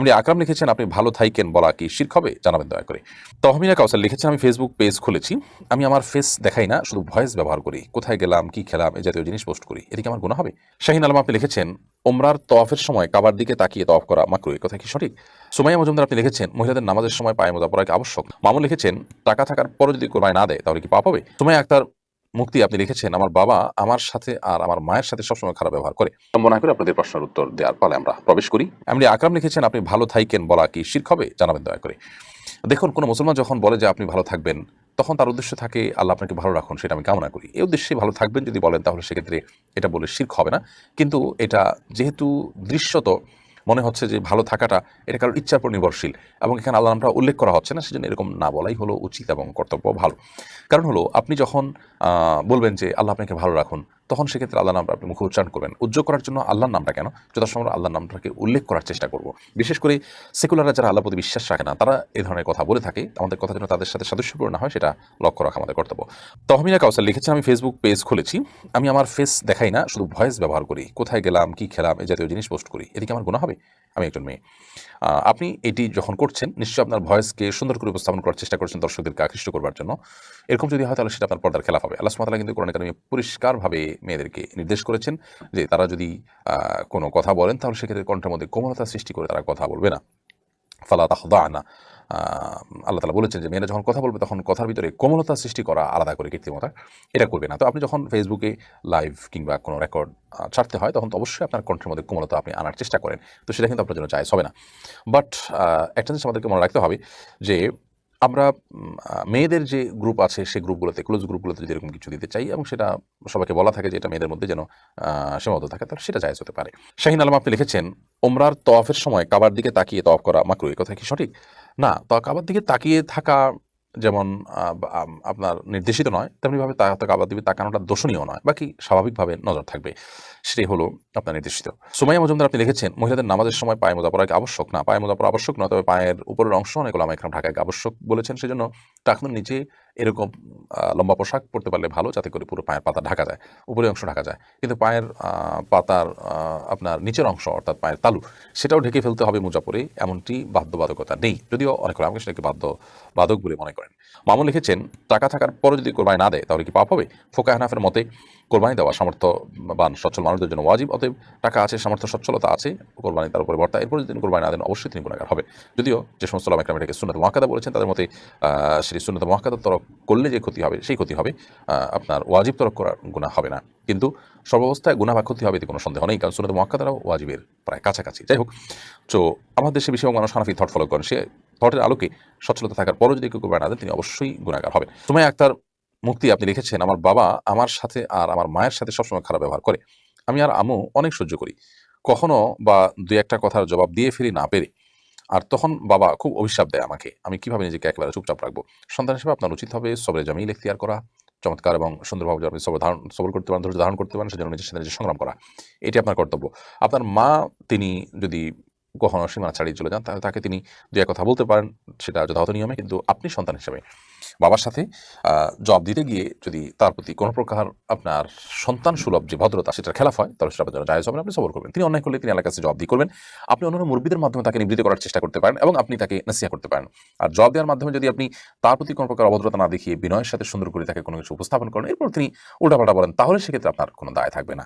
এমনি আকরাম লিখেছেন, আপনি ভালো থাইকেন বলা কি শির্ক হবে? জানাবেন দয়া করে। তহমিনা কাউসার লিখেছেন, আমি ফেসবুক পেজ খুলেছি। আমি আমার ফেস দেখাই না, শুধু ভয়েস ব্যবহার করি। কোথায় গেলাম, কি খেলাম এই জাতীয় জিনিস পোস্ট করি। এদিকে আমার গুণ হবে। শাহিন আলম, আপনি লিখেছেন, ওমরার তফের সময় কাবার দিকে তাকিয়ে তফ করা মাকরু কথা কি সঠিক? সুমাইয়া মজুমদার, আপনি লিখেছেন, মহিলাদের নামাজের সময় পায়ে মোজা পরা কি আবশ্যক। মামুন লিখেছেন, টাকা থাকার পরও যদি কোরবানি না দেয়, তাহলে কি পাপ হবে? সুমাইয়া আক্তার মুক্তি আপনি লিখেছেন আমার বাবা আমার সাথে আর আমার মায়ের সাথে সবসময় খারাপ ব্যবহার করে। মনে করে আপনাদের প্রশ্নের উত্তর দেওয়ার পালে আমরা প্রবেশ করি। এমনি আকরাম লিখেছেন আপনি ভালো থাইকেন বলা কি শির্ক হবে? জানাবেন দয়া করে। দেখুন কোনো মুসলমান যখন বলে যে আপনি ভালো থাকবেন তখন তার উদ্দেশ্য থাকে আল্লাহ আপনাকে ভালো রাখুন সেটা আমি কামনা করি। এই উদ্দেশ্যে ভালো থাকবেন যদি বলেন তাহলে সেক্ষেত্রে এটা বলে শির্ক হবে না। কিন্তু এটা যেহেতু দৃশ্যত মনে হচ্ছে যে ভালো থাকাটা এটা কারোর ইচ্ছার উপর নির্ভরশীল এবং এখানে আল্লাহ নামটা উল্লেখ করা হচ্ছে না, সেজন্য এরকম না বলাই হলো উচিত এবং কর্তব্য ভালো। কারণ হলো, আপনি যখন বলবেন যে আল্লাহ আপনাকে ভালো রাখুন তখন সেক্ষেত্রে আল্লাহ নামটা আপনি মুখে উচ্চারণ করবেন। উজ্জ্বল করার জন্য আল্লাহর নামটা কেন? যথাসময় আল্লাহর নামটাকে উল্লেখ করার চেষ্টা করব। বিশেষ করে সেকুলাররা যারা আল্লাহ প্রতি বিশ্বাস রাখে না, তারা এই ধরনের কথা বলে থাকে। আমাদের কথা যেন তাদের সাথে সাদৃশ্যপূর্ণ হয়, সেটা লক্ষ্য রাখা আমাদের কর্তব্য। তহমিনা কাউসার লিখেছে আমি ফেসবুক পেজ খুলেছি। আমি আমার ফেস দেখাই না, শুধু ভয়েস ব্যবহার করি। কোথায় গেলাম, কি খেলাম এই জাতীয় জিনিস পোস্ট করি। এদিকে আমার গুণ হবে? আমি একজন মেয়ে। আপনি এটি যখন করছেন, নিশ্চয়ই আপনার ভয়েসকে সুন্দর করে উপস্থাপন করার চেষ্টা করছেন দর্শকদেরকে আকৃষ্ট করবার জন্য। এরকম যদি হয়, তাহলে সেটা আপনার পর্দার খেলাফ হবে। আল্লাহ সুমাতালা কিন্তু কোরআন একাডেমি পরিষ্কারভাবে মেয়েদেরকে নির্দেশ করেছেন যে, তারা যদি কোনো কথা বলেন, তাহলে সেক্ষেত্রে কণ্ঠের মধ্যে কোমলতা সৃষ্টি করে তারা কথা বলবে না। ফালা তাহদা না আল্লাহ তালা বলেছেন যে, মেয়েরা যখন কথা বলবে তখন কথার ভিতরে কোমলতা সৃষ্টি করা আলাদা করে কৃত্রিমতা এটা করবে না। তো আপনি যখন ফেসবুকে লাইভ কিংবা কোনো রেকর্ড ছাড়তে হয় তখন তো অবশ্যই আপনার কণ্ঠের মধ্যে কোমলতা আপনি আনার চেষ্টা করেন। তো সেটা কিন্তু আপনার জন্য চাইজ হবে না। বাট একটা জিনিস আমাদেরকে মনে রাখতে হবে যে, আমরা মেয়েদের যে গ্রুপ আছে সেই গ্রুপগুলোতে ক্লোজ গ্রুপগুলোতে যদি এরকম কিছু দিতে চাই এবং সেটা সবাইকে বলা থাকে যে, এটা মেয়েদের মধ্যে যেন সীমাবদ্ধ থাকে, তাহলে সেটা জায়জ হতে পারে। শাহিন আলম আপনি লিখেছেন ওমরার তফের সময় কাবার দিকে তাকিয়ে তফ করা মাকরু, এই কথা কি সঠিক? না তো কাবার দিকে তাকিয়ে থাকা যেমন আপনার নির্দেশিত নয়, তেমনিভাবে কাবার দিকে তাকানোটা দোষণীয় নয়, বাকি স্বাভাবিকভাবে নজর থাকবে। সেটাই হলো আপনার নির্দেশিত। সুমাইয়া মজুমদার আপনি লিখেছেন, মহিলাদের নামাজের সময় পায়ে মোজা পরা আবশ্যক। না, পায়ে মোজা পরা আবশ্যক নয়, তবে পায়ের উপরের অংশ অনেক ওলামা একরাম ঢাকায় আবশ্যক বলেছেন। সেজন্য টাকনুর নিচে এরকম লম্বা পোশাক পরতে পারলে ভালো যাতে করে পুরো পায়ের পাতা ঢাকা যায়, উপরের অংশ ঢাকা যায়। কিন্তু পায়ের পাতার আপনার নিচের অংশ অর্থাৎ পায়ের তালু, সেটাও ঢেকে ফেলতে হবে মোজা পরে এমনটি বাধ্যবাধকতা নেই। যদিও অনেক আমাকে সেটাকে বাধ্যবাধক বলে মনে করেন। মামুন লিখেছেন, টাকা থাকার পরে যদি কোরবানি না দেয়, তাহলে কি পাপ হবে? ফোকা হানাফের মতে কোরবানি দেওয়া সামর্থ্যবান সচ্ছল মানুষদের জন্য ওয়াজিব, অতএব টাকা আছে, সামর্থ্য, সচ্ছলতা আছে, কোরবানি তার উপরে বর্তা। এরপর যদি কোরবানি না দেন, অবশ্যই তিনি গুণাগার হবে। যদিও যে সমস্ত লাম একরাম সুন্নত মহাকাদা বলেছেন, তাদের মতে সেই সুন্নত মহাকাদা তরক করলে যে ক্ষতি হবে, সেই ক্ষতি হবে। আপনার ওয়াজিব তরক করার গুণা হবে না। কিন্তু সর্বাবস্থায় গুণা বা ক্ষতি হবে এতে কোনো সন্দেহ নেই, কারণ সুন্নত মহাকাদারাও ওয়াজিবের প্রায় কাছাকাছি। যাই হোক, তো আমাদের দেশে বেশিরভাগ মানুষ হানাফি থট ফলো করেন। সে থটের আলোকে সচ্ছলতা থাকার পরও যদি কেউ কোরবানি না দেন, তিনি অবশ্যই গুণাগার হবেন। তোমায় আক্তার মুক্তি আপনি লিখেছেন, আমার বাবা আমার সাথে আর আমার মায়ের সাথে সবসময় খারাপ ব্যবহার করে। আমি আর আমু অনেক সহ্য করি। কখনো বা দুই একটা কথার জবাব দিয়ে ফেরি না পেরে। আর তখন বাবা খুব অভিশাপ দেয় আমাকে। আমি কীভাবে নিজেকে একেবারে চুপচাপ রাখব? সন্তান হিসেবে আপনার উচিত হবে সবরে জামিল এখতিয়ার করা। চমৎকার এবং সুন্দরভাবে আপনি সবর ধারণ, সবর করতে পারেন, ধৈর্য ধারণ করতে পারেন, সেজন্য নিজের সাথে সংগ্রাম করা। এটি আপনার কর্তব্য। আপনার মা, তিনি যদি কখনো সীমানা ছাড়িয়ে চলে যান, তাহলে তাকে তিনি দু এক কথা বলতে পারেন, সেটা যথাযথ নিয়মে, কিন্তু আপনি সন্তান হিসেবে। বাবার সাথে জব দিতে গিয়ে যদি তার প্রতি কোনো প্রকার আপনার সন্তান সুলভ যে ভদ্রতা সেটার খেলাফ হয়, তাহলে সেটা আপনার জায়জ আপনি সবর করবেন। তিনি অন্যায় করলে তিনি এলাকার কাছে জবাব দিয়ে করবেন। আপনি অন্যান্য মুরব্বীদের মাধ্যমে তাকে নিবৃত্ত করার চেষ্টা করতে পারেন এবং আপনি তাকে নাসিহা করতে পারেন। আর জব দেওয়ার মাধ্যমে যদি আপনি তার প্রতি কোনো প্রকার অভদ্রতা না দেখিয়ে বিনয়ের সাথে সুন্দর করে তাকে কোনো কিছু উপস্থাপন করেন, এরপর তিনি উল্টাপাল্টা বলেন, তাহলে সেক্ষেত্রে আপনার কোনো দায় থাকবে না।